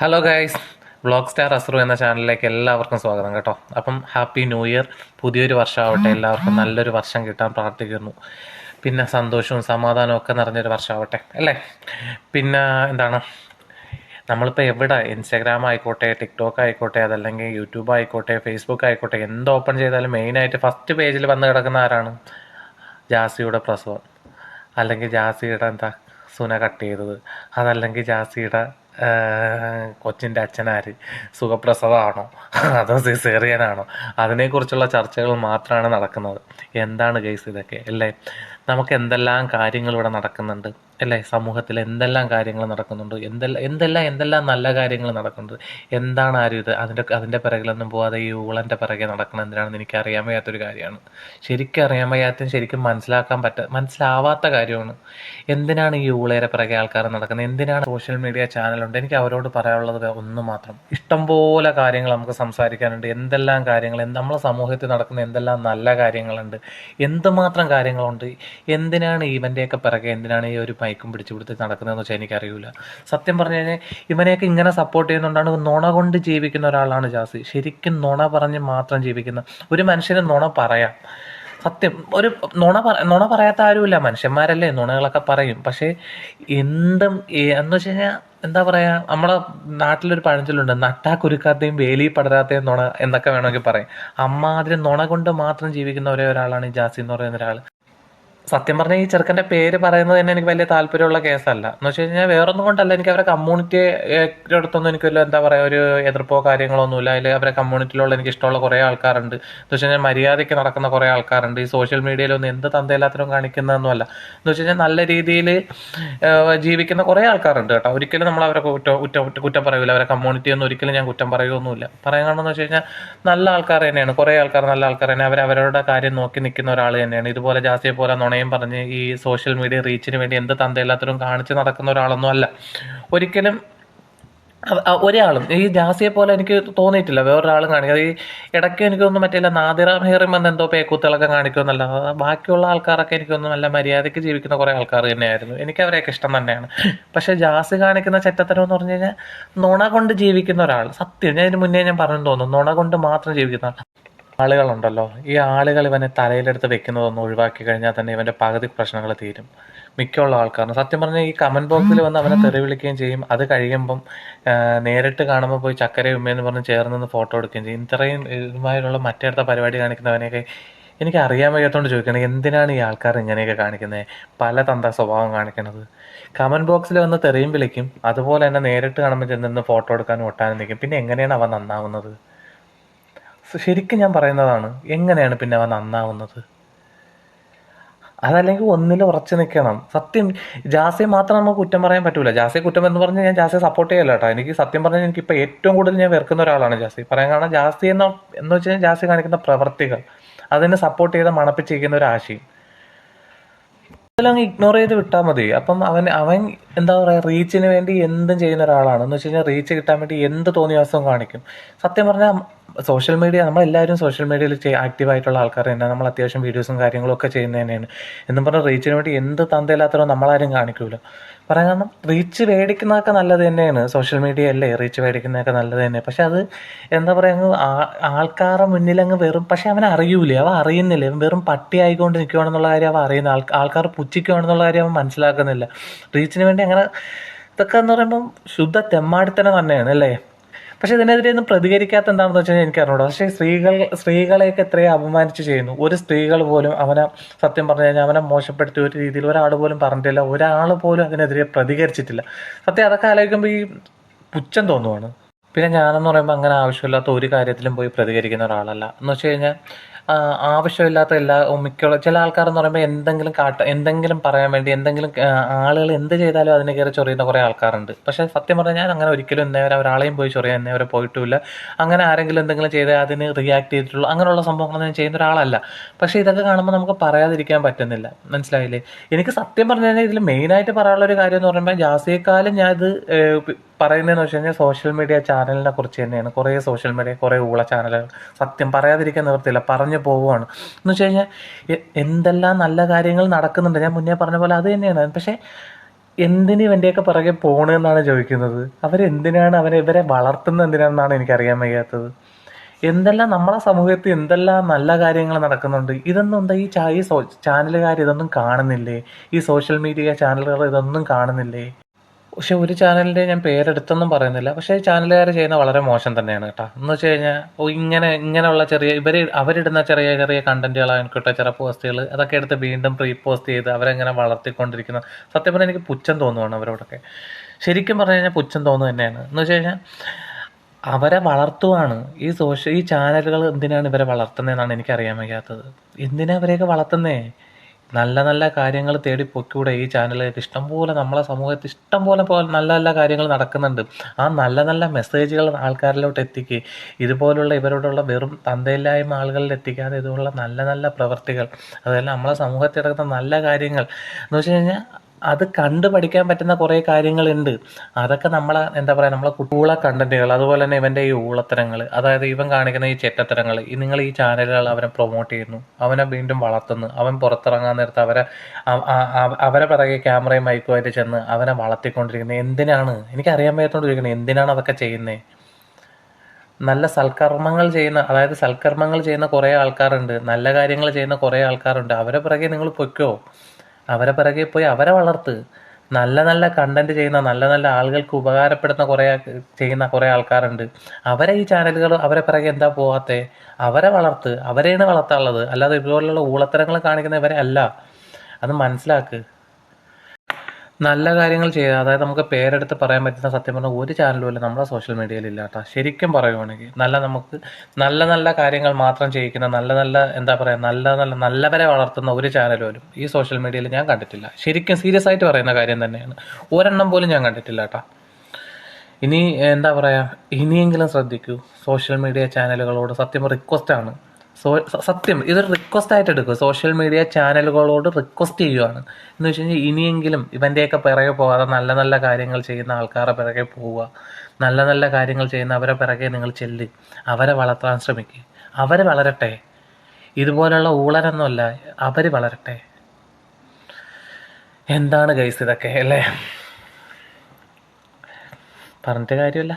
Hello guys blog star Asru എന്ന ചാനലിലേക്ക് എല്ലാവർക്കും സ്വാഗതം കേട്ടോ. അപ്പം ഹാപ്പി ന്യൂ ഇയർ പുതിയൊരു വർഷമാവട്ടെ. എല്ലാവർക്കും നല്ലൊരു വർഷം കിട്ടാൻ പ്രാർത്ഥിക്കുന്നു. പിന്നെ സന്തോഷവും സമാധാനവും ഒക്കെ നിറഞ്ഞൊരു വർഷമാവട്ടെ അല്ലേ? പിന്നെ എന്താണ്? നമ്മളിപ്പോൾ എവിടെ? ഇൻസ്റ്റാഗ്രാം ആയിക്കോട്ടെ ടിക്ടോക്ക് ആയിക്കോട്ടെ അതല്ലെങ്കിൽ യൂട്യൂബ് ആയിക്കോട്ടെ ഫേസ്ബുക്ക് ആയിക്കോട്ടെ എന്ത് ഓപ്പൺ ചെയ്താലും മെയിനായിട്ട് ഫസ്റ്റ് പേജിൽ വന്ന് കിടക്കുന്ന ആരാണ്? ജാസിയുടെ പ്രസവം. അല്ലെങ്കിൽ ജാസിയുടെ എന്താ? സുന കട്ട് ചെയ്തത്. അതല്ലെങ്കിൽ ജാസിയുടെ കൊച്ചിന്റെ അച്ഛനാര്? സുഖപ്രസവമാണോ അതോ സിസേറിയനാണോ? അതിനെക്കുറിച്ചുള്ള ചർച്ചകൾ മാത്രമാണ് നടക്കുന്നത്. എന്താണ് കേസ് ഇതൊക്കെ അല്ലേ? നമുക്ക് എന്തെല്ലാം കാര്യങ്ങൾ ഇവിടെ നടക്കുന്നുണ്ട് അല്ലേ? സമൂഹത്തിൽ എന്തെല്ലാം കാര്യങ്ങൾ നടക്കുന്നുണ്ട് എന്തെല്ലാം എന്തെല്ലാം എന്തെല്ലാം നല്ല കാര്യങ്ങൾ നടക്കുന്നുണ്ട് എന്താണ് ആരും ഇത്? അതിന്റെ അതിന്റെ പിറകിലൊന്നും പോവാതെ ഈ ഊളന്റെ പിറകെ നടക്കണം എന്തിനാണെന്ന് എനിക്ക് അറിയാൻ വയ്യാത്തൊരു കാര്യമാണ്. ശരിക്കും അറിയാൻ വയ്യാത്തതും ശരിക്കും മനസ്സിലാക്കാൻ പറ്റ മനസ്സിലാവാത്ത കാര്യമാണ്. എന്തിനാണ് ഈ ഊളയുടെ പിറകെ ആൾക്കാർ നടക്കുന്നത്? എന്തിനാണ് സോഷ്യൽ മീഡിയ ചാനലുണ്ട്? എനിക്ക് അവരോട് പറയാനുള്ളത് ഒന്ന് മാത്രം. ഇഷ്ടംപോലെ കാര്യങ്ങൾ നമുക്ക് സംസാരിക്കാനുണ്ട്. എന്തെല്ലാം കാര്യങ്ങൾ നമ്മളെ സമൂഹത്തിൽ നടക്കുന്ന എന്തെല്ലാം നല്ല കാര്യങ്ങളുണ്ട്? എന്തുമാത്രം കാര്യങ്ങളുണ്ട്? എന്തിനാണ് ഇവന്റെയൊക്കെ പിറകെ എന്തിനാണ് ഈ ഒരു മൈക്കും പിടിച്ചു കൊടുത്ത് നടക്കുന്നതെന്ന് വെച്ചാൽ എനിക്കറിയില്ല സത്യം പറഞ്ഞു കഴിഞ്ഞാൽ ഇവനെയൊക്കെ ഇങ്ങനെ സപ്പോർട്ട് ചെയ്യുന്നുണ്ടാണ് നുണ കൊണ്ട് ജീവിക്കുന്ന ഒരാളാണ് ജാസി. ശരിക്കും നുണ പറഞ്ഞ് മാത്രം ജീവിക്കുന്ന ഒരു മനുഷ്യന് നുണ പറയാം. സത്യം ഒരു നുണ പറ നുണ പറയാത്ത ആരുമില്ല. മനുഷ്യന്മാരല്ലേ നുണകളൊക്കെ പറയും. പക്ഷേ എന്തും എന്ന് വെച്ച് കഴിഞ്ഞാൽ എന്താ പറയാ നമ്മുടെ നാട്ടിലൊരു പഴഞ്ചൊല്ലുണ്ട് നട്ടാ കുരുക്കാത്തയും വേലി പടരാത്തയും നുണ എന്നൊക്കെ വേണമെങ്കിൽ പറയാം. അമ്മാതിരി നുണ കൊണ്ട് മാത്രം ജീവിക്കുന്ന ഒരേ ഒരാളാണ് ഈ ജാസി എന്ന് പറയുന്ന ഒരാൾ സത്യം പറഞ്ഞാൽ ഈ ചെറുക്കന്റെ പേര് പറയുന്നത് തന്നെ എനിക്ക് വലിയ താല്പര്യമുള്ള കേസല്ല. എന്ന് വെച്ച് കഴിഞ്ഞാൽ വേറൊന്നും കൊണ്ടല്ല. എനിക്ക് അവരെ കമ്മ്യൂണിറ്റി അടുത്തൊന്നും എനിക്ക് വലിയ എന്താ പറയുക ഒരു എതിർപ്പോ കാര്യങ്ങളൊന്നുമില്ല അതിൽ അവരെ കമ്മ്യൂണിറ്റിയിലുള്ള എനിക്ക് ഇഷ്ടമുള്ള കുറേ ആൾക്കാരുണ്ട്. എന്ന് വെച്ച് കഴിഞ്ഞാൽ മര്യാദയ്ക്ക് നടക്കുന്ന കുറേ ആൾക്കാരുണ്ട്. ഈ സോഷ്യൽ മീഡിയയിലൊന്നും എന്ത് തന്തയില്ലാത്തതും കാണിക്കുന്നതൊന്നുമല്ല. എന്ന് വെച്ച് കഴിഞ്ഞാൽ നല്ല രീതിയിൽ ജീവിക്കുന്ന കുറേ ആൾക്കാരുണ്ട് കേട്ടോ. ഒരിക്കലും നമ്മൾ അവരെ കുറ്റം കുറ്റം കുറ്റം പറയൂല. അവരെ കമ്മ്യൂണിറ്റി ഒന്നും ഒരിക്കലും ഞാൻ കുറ്റം പറയുകയൊന്നുമില്ല പറയാൻ എന്ന് വെച്ച് കഴിഞ്ഞാൽ നല്ല ആൾക്കാർ തന്നെയാണ്. കുറേ ആൾക്കാർ നല്ല ആൾക്കാർ തന്നെ. അവർ അവരുടെ കാര്യം നോക്കി നിൽക്കുന്ന ഒരാൾ തന്നെയാണ്. ഇതുപോലെ ജാസിയെ പോലെ നുണയും പറഞ്ഞ് ഈ സോഷ്യൽ മീഡിയ റീച്ചിന് വേണ്ടി എന്ത് തന്തയില്ലാത്തവരും കാണിച്ച് നടക്കുന്ന ഒരാളൊന്നും അല്ല. ഒരിക്കലും ഒരാളും ഈ ജാസിയെ പോലെ എനിക്ക് തോന്നിയിട്ടില്ല വേറൊരാളും കാണിക്കുക ഈ ഇടയ്ക്ക് എനിക്കൊന്നും പറ്റില്ല നാദിറ ഹെയറും വന്ന് എന്തോ പേക്കൂത്തുകളൊക്കെ കാണിക്കുമെന്നല്ല. ബാക്കിയുള്ള ആൾക്കാരൊക്കെ എനിക്കൊന്നും നല്ല മര്യാദയ്ക്ക് ജീവിക്കുന്ന കുറേ ആൾക്കാർ തന്നെയായിരുന്നു. എനിക്ക് അവരെയൊക്കെ ഇഷ്ടം തന്നെയാണ്. പക്ഷേ ജാസ് കാണിക്കുന്ന ചെറ്റത്തരം എന്ന് പറഞ്ഞു കഴിഞ്ഞാൽ നുണ കൊണ്ട് ജീവിക്കുന്ന ഒരാൾ. സത്യം ഞാൻ ഇതിന് മുന്നേ ഞാൻ പറഞ്ഞു തോന്നുന്നു നുണ കൊണ്ട് മാത്രം ജീവിക്കുന്ന ആൾ. ആളുകളുണ്ടല്ലോ. ഈ ആളുകൾ ഇവനെ തലയിലെടുത്ത് വെക്കുന്നതൊന്നും ഒഴിവാക്കി കഴിഞ്ഞാൽ തന്നെ ഇവന്റെ പകുതി പ്രശ്നങ്ങൾ തീരും. മിക്കുള്ള ആൾക്കാരും. സത്യം പറഞ്ഞാൽ ഈ കമന്റ് ബോക്സിൽ വന്ന് അവനെ തെറി വിളിക്കുകയും ചെയ്യും. അത് കഴിയുമ്പം നേരിട്ട് കാണുമ്പോൾ പോയി ചക്കര ഉമ്മയെന്ന് പറഞ്ഞ് ചേർന്ന് നിന്ന് ഫോട്ടോ എടുക്കുകയും ചെയ്യും. ഇത്രയും ഇതുമായിട്ടുള്ള മറ്റേടുത്ത പരിപാടി കാണിക്കുന്നവനെയൊക്കെ എനിക്ക് അറിയാൻ വയ്യാത്തോണ്ട് ചോദിക്കണം എന്തിനാണ് ഈ ആൾക്കാർ ഇങ്ങനെയൊക്കെ കാണിക്കുന്നത് പല തന്ത സ്വഭാവം കാണിക്കണത്. കമന്റ് ബോക്സിൽ വന്ന് തെറിയും വിളിക്കും. അതുപോലെ തന്നെ നേരിട്ട് കാണുമ്പോൾ ചെന്ന് ഫോട്ടോ എടുക്കാനും ഒട്ടാനും നിൽക്കും. പിന്നെ എങ്ങനെയാണ് അവൻ നന്നാവുന്നത്? ശരിക്കും ഞാൻ പറയുന്നതാണ് എങ്ങനെയാണ് പിന്നെ അവൻ നന്നാവുന്നത്? അതല്ലെങ്കിൽ ഒന്നിൽ ഉറച്ചു നിൽക്കണം. സത്യം ജാസിയെ മാത്രം നമുക്ക് കുറ്റം പറയാൻ പറ്റൂല. ജാസെ കുറ്റം എന്ന് പറഞ്ഞാൽ ഞാൻ ജാസെ സപ്പോർട്ട് ചെയ്യല്ല കേട്ടോ. എനിക്ക് സത്യം പറഞ്ഞാൽ എനിക്ക് ഇപ്പൊ ഏറ്റവും കൂടുതൽ ഞാൻ വെറുക്കുന്ന ഒരാളാണ് ജാസി. പറയാൻ കാരണം ജാസി എന്ന എന്ന് വെച്ച് കഴിഞ്ഞാൽ ജാസി കാണിക്കുന്ന പ്രവർത്തികൾ അതിനെ സപ്പോർട്ട് ചെയ്ത് മണപ്പിച്ചിരിക്കുന്ന ഒരു ആശയം. അതെല്ലാം ഇഗ്നോർ ചെയ്ത് വിട്ടാൽ മതി. അപ്പം അവൻ അവൻ എന്താ പറയുക റീച്ചിന് വേണ്ടി എന്തും ചെയ്യുന്ന ഒരാളാണ്. എന്ന് വെച്ച് കഴിഞ്ഞാൽ റീച്ച് കിട്ടാൻ വേണ്ടി എന്ത് തോന്നിയ കാണിക്കും. സത്യം പറഞ്ഞാൽ സോഷ്യൽ മീഡിയ നമ്മളെല്ലാവരും സോഷ്യൽ മീഡിയയിൽ ആക്റ്റീവായിട്ടുള്ള ആൾക്കാർ തന്നെ. നമ്മൾ അത്യാവശ്യം വീഡിയോസും കാര്യങ്ങളും ഒക്കെ ചെയ്യുന്നത് തന്നെയാണ്. എന്നും പറഞ്ഞാൽ റീച്ചിന് വേണ്ടി എന്ത് തന്തയില്ലാത്തവരോ നമ്മളാരും കാണിക്കൂല. പറയാൻ കാരണം റീച്ച് മേടിക്കുന്നതൊക്കെ നല്ലത് തന്നെയാണ്. സോഷ്യൽ മീഡിയ അല്ലേ റീച്ച് മേടിക്കുന്നതൊക്കെ നല്ലത് തന്നെ. പക്ഷെ അത് എന്താ പറയുക ആൾക്കാരുടെ മുന്നിൽ അങ്ങ് വെറും പക്ഷെ അവൻ അറിയൂലേ. അവ അറിയുന്നില്ല. അവൻ വെറും പട്ടി ആയിക്കൊണ്ട് നിൽക്കുകയാണെന്നുള്ള കാര്യം അവ അറിയുന്ന ആൾ ആൾക്കാർ പുച്ഛിക്കുകയാണെന്നുള്ള കാര്യം അവൻ മനസ്സിലാക്കുന്നില്ല. റീച്ചിന് വേണ്ടി അങ്ങനെ ഇതൊക്കെ എന്ന് പറയുമ്പം ശുദ്ധ തെമ്മാടിത്തനം തന്നെയാണ് അല്ലേ? പക്ഷെ ഇതിനെതിരെ ഒന്നും പ്രതികരിക്കാത്ത എന്താണെന്ന് വെച്ച് കഴിഞ്ഞാൽ എനിക്ക് അറിഞ്ഞൂടാ. പക്ഷേ സ്ത്രീകൾ സ്ത്രീകളെയൊക്കെ എത്രയും അപമാനിച്ച് ചെയ്യുന്നു. ഒരു സ്ത്രീകൾ പോലും അവനെ സത്യം പറഞ്ഞു കഴിഞ്ഞാൽ അവനെ മോശപ്പെടുത്തിയ ഒരു രീതിയിൽ ഒരാൾ പോലും പറഞ്ഞിട്ടില്ല. ഒരാൾ പോലും അതിനെതിരെ പ്രതികരിച്ചിട്ടില്ല. സത്യം അതൊക്കെ ആലോചിക്കുമ്പോൾ ഈ പുച്ഛം തോന്നുവാണ്. പിന്നെ ഞാനെന്ന് പറയുമ്പോൾ അങ്ങനെ ആവശ്യമില്ലാത്ത ഒരു കാര്യത്തിലും പോയി പ്രതികരിക്കുന്ന ഒരാളല്ല. എന്ന് വെച്ച് കഴിഞ്ഞാൽ ആവശ്യമില്ലാത്ത എല്ലാ മിക്കുള്ള ചില ആൾക്കാരെന്ന് പറയുമ്പോൾ എന്തെങ്കിലും കാട്ട എന്തെങ്കിലും പറയാൻ വേണ്ടി എന്തെങ്കിലും ആളുകൾ എന്ത് ചെയ്താലും അതിനെ കയറി ചൊറിയുന്ന കുറേ ആൾക്കാരുണ്ട്. പക്ഷേ സത്യം പറഞ്ഞാൽ ഞാൻ അങ്ങനെ ഒരിക്കലും എന്നേവരെ ഒരാളെയും പോയി ചൊറിയാൻ എന്നേവരെ പോയിട്ടുമില്ല അങ്ങനെ ആരെങ്കിലും എന്തെങ്കിലും ചെയ്താൽ അതിന് റിയാക്ട് ചെയ്തിട്ടുള്ളൂ. അങ്ങനെയുള്ള സംഭവങ്ങളൊന്നും ഞാൻ ചെയ്യുന്ന ഒരാളല്ല. പക്ഷേ ഇതൊക്കെ കാണുമ്പോൾ നമുക്ക് പറയാതിരിക്കാൻ പറ്റുന്നില്ല. മനസ്സിലായില്ലേ? എനിക്ക് സത്യം പറഞ്ഞു കഴിഞ്ഞാൽ ഇതിൽ മെയിനായിട്ട് പറയാനുള്ള ഒരു കാര്യം എന്ന് പറയുമ്പോൾ ജാസിയെക്കാളും ഞാൻ ഇത് പറയുന്നതെന്ന് വെച്ച് കഴിഞ്ഞാൽ സോഷ്യൽ മീഡിയ ചാനലിനെ കുറിച്ച് തന്നെയാണ്. കുറേ സോഷ്യൽ മീഡിയ കുറേ ഊള ചാനലുകൾ സത്യം പറയാതിരിക്കാൻ നിവർത്തില്ല പറഞ്ഞു പോവുകയാണ്. എന്ന് വെച്ച് കഴിഞ്ഞാൽ എന്തെല്ലാം നല്ല കാര്യങ്ങൾ നടക്കുന്നുണ്ട്. ഞാൻ മുന്നേ പറഞ്ഞ പോലെ അത് തന്നെയാണ്. പക്ഷേ എന്തിനു ഇവന്റെയൊക്കെ പിറകെ പോകണമെന്നാണ് ചോദിക്കുന്നത്. അവരെന്തിനാണ് അവരെ ഇവരെ വളർത്തുന്നത് എന്തിനാണെന്നാണ് എനിക്കറിയാൻ വയ്യാത്തത്. എന്തെല്ലാം നമ്മളെ സമൂഹത്തിൽ എന്തെല്ലാം നല്ല കാര്യങ്ങൾ നടക്കുന്നുണ്ട്. ഇതൊന്നും എന്താ ഈ ചാ ഈ സോ ചാനലുകാർ ഇതൊന്നും കാണുന്നില്ലേ? ഈ സോഷ്യൽ മീഡിയ ചാനലുകൾ ഇതൊന്നും കാണുന്നില്ലേ? പക്ഷെ ഒരു ചാനലിന്റെ ഞാൻ പേരെടുത്തൊന്നും പറയുന്നില്ല. പക്ഷേ ചാനലുകാർ ചെയ്യുന്ന വളരെ മോശം തന്നെയാണ് കേട്ടോ. എന്ന് വെച്ച് കഴിഞ്ഞാൽ ഇങ്ങനെ ഇങ്ങനെയുള്ള ചെറിയ ഇവർ അവരിടുന്ന ചെറിയ ചെറിയ കണ്ടന്റുകളായിക്കോട്ടെ ചില പോസ്റ്റുകൾ അതൊക്കെ എടുത്ത് വീണ്ടും പ്രീ പോസ്റ്റ് ചെയ്ത് അവരെങ്ങനെ വളർത്തിക്കൊണ്ടിരിക്കുന്ന. സത്യം പറഞ്ഞാൽ എനിക്ക് പുച്ഛം തോന്നുവാണ് അവരോടൊക്കെ. ശരിക്കും പറഞ്ഞു കഴിഞ്ഞാൽ പുച്ഛം തോന്നുന്നു തന്നെയാണ്. എന്ന് വെച്ച് കഴിഞ്ഞാൽ അവരെ വളർത്തുവാണ്. ഈ സോഷ്യൽ ഈ ചാനലുകൾ എന്തിനാണ് ഇവരെ വളർത്തുന്നതെന്നാണ് എനിക്ക് അറിയാൻ വയ്യാത്തത്. എന്തിനാ അവരെയൊക്കെ വളർത്തുന്നേ? നല്ല നല്ല കാര്യങ്ങൾ തേടി പൊക്കൂടെ ഈ ചാനലുകൾക്ക് ഇഷ്ടംപോലെ നമ്മളെ സമൂഹത്തിൽ ഇഷ്ടംപോലെ പോലെ നല്ല നല്ല കാര്യങ്ങൾ നടക്കുന്നുണ്ട്. ആ നല്ല നല്ല മെസ്സേജുകൾ ആൾക്കാരിലോട്ട് എത്തിക്കുക ഇതുപോലുള്ള ഇവരോടുള്ള വെറും തന്തയില്ലായ്മ ആളുകളിൽ എത്തിക്കാതെ ഇതുപോലുള്ള നല്ല നല്ല പ്രവൃത്തികൾ അതെല്ലാം നമ്മളെ സമൂഹത്തിൽ നടക്കുന്ന നല്ല കാര്യങ്ങൾ എന്ന് വെച്ച് കഴിഞ്ഞാൽ അത് കണ്ടു പഠിക്കാൻ പറ്റുന്ന കുറേ കാര്യങ്ങളുണ്ട്. അതൊക്കെ നമ്മളെ എന്താ പറയുക നമ്മളെ കുട്ടികളെ കണ്ടന്റുകൾ അതുപോലെ തന്നെ ഇവന്റെ ഈ ഊളത്തരങ്ങൾ അതായത് ഇവൻ കാണിക്കുന്ന ഈ ചെറ്റത്തരങ്ങൾ ഈ നിങ്ങൾ ഈ ചാനലുകൾ അവനെ പ്രൊമോട്ട് ചെയ്യുന്നു. അവനെ വീണ്ടും വളർത്തുന്നു. അവൻ പുറത്തിറങ്ങാൻ നേരത്ത് അവരെ അവരെ പിറകെ ക്യാമറയും മൈക്കുമായിട്ട് ചെന്ന് അവനെ വളർത്തിക്കൊണ്ടിരിക്കുന്നത് എന്തിനാണ്? എനിക്കറിയാൻ വയ്യാത്തോണ്ട് ചോദിക്കുന്നത് എന്തിനാണ് അതൊക്കെ ചെയ്യുന്നത് നല്ല സൽക്കർമ്മങ്ങൾ ചെയ്യുന്ന അതായത് സൽക്കർമ്മങ്ങൾ ചെയ്യുന്ന കുറേ ആൾക്കാരുണ്ട്. നല്ല കാര്യങ്ങൾ ചെയ്യുന്ന കുറേ ആൾക്കാരുണ്ട്. അവരെ പിറകെ നിങ്ങൾ പൊയ്ക്കോ? അവരെ പിറകെ പോയി അവരെ വളർത്ത്. നല്ല നല്ല കണ്ടന്റ് ചെയ്യുന്ന നല്ല നല്ല ആളുകൾക്ക് ഉപകാരപ്പെടുന്ന കുറേ ചെയ്യുന്ന കുറേ ആൾക്കാരുണ്ട്. അവരെ ഈ ചാനലുകൾ അവരെ പിറകെ എന്താ പോവാത്തെ? അവരെ വളർത്ത്. അവരെയാണ് വളർത്താനുള്ളത്. അല്ലാതെ ഇതുപോലുള്ള ഊളത്തരങ്ങൾ കാണിക്കുന്നവരെ അല്ല. അത് മനസ്സിലാക്ക്. നല്ല കാര്യങ്ങൾ ചെയ്യുക അതായത് നമുക്ക് പേരെടുത്ത് പറയാൻ പറ്റുന്ന സത്യം പറഞ്ഞാൽ ഒരു ചാനലും അല്ല നമ്മുടെ സോഷ്യൽ മീഡിയയിൽ ഇല്ലാട്ട ശരിക്കും പറയുവാണെങ്കിൽ നല്ല നമുക്ക് നല്ല നല്ല കാര്യങ്ങൾ മാത്രം ചെയ്യിക്കുന്ന നല്ല നല്ല എന്താ പറയുക നല്ല നല്ല നല്ലവരെ വളർത്തുന്ന ഒരു ചാനൽ പോലും ഈ സോഷ്യൽ മീഡിയയിൽ ഞാൻ കണ്ടിട്ടില്ല. ശരിക്കും സീരിയസ് ആയിട്ട് പറയുന്ന കാര്യം തന്നെയാണ്. ഒരെണ്ണം പോലും ഞാൻ കണ്ടിട്ടില്ല കേട്ടോ. ഇനി എന്താ പറയുക ഇനിയെങ്കിലും ശ്രദ്ധിക്കൂ സോഷ്യൽ മീഡിയ ചാനലുകളോട് സത്യം റിക്വസ്റ്റ് ആണ്. സോ സത്യം ഇതൊരു റിക്വസ്റ്റ് ആയിട്ട് എടുക്കുക. സോഷ്യൽ മീഡിയ ചാനലുകളോട് റിക്വസ്റ്റ് ചെയ്യുവാണ്. എന്ന് വെച്ച് കഴിഞ്ഞാൽ ഇനിയെങ്കിലും ഇവന്റെയൊക്കെ പിറകെ പോകാതെ നല്ല നല്ല കാര്യങ്ങൾ ചെയ്യുന്ന ആൾക്കാരുടെ പിറകെ പോവുക. നല്ല നല്ല കാര്യങ്ങൾ ചെയ്യുന്ന അവരെ പിറകെ നിങ്ങൾ ചെല്ലി. അവരെ വളർത്താൻ ശ്രമിക്കുക അവർ വളരട്ടെ. ഇതുപോലുള്ള ഊളരൊന്നുമല്ല അവർ വളരട്ടെ. എന്താണ് ഗൈസ് ഇതൊക്കെ അല്ലേ? പറഞ്ഞിട്ട് കാര്യമില്ല.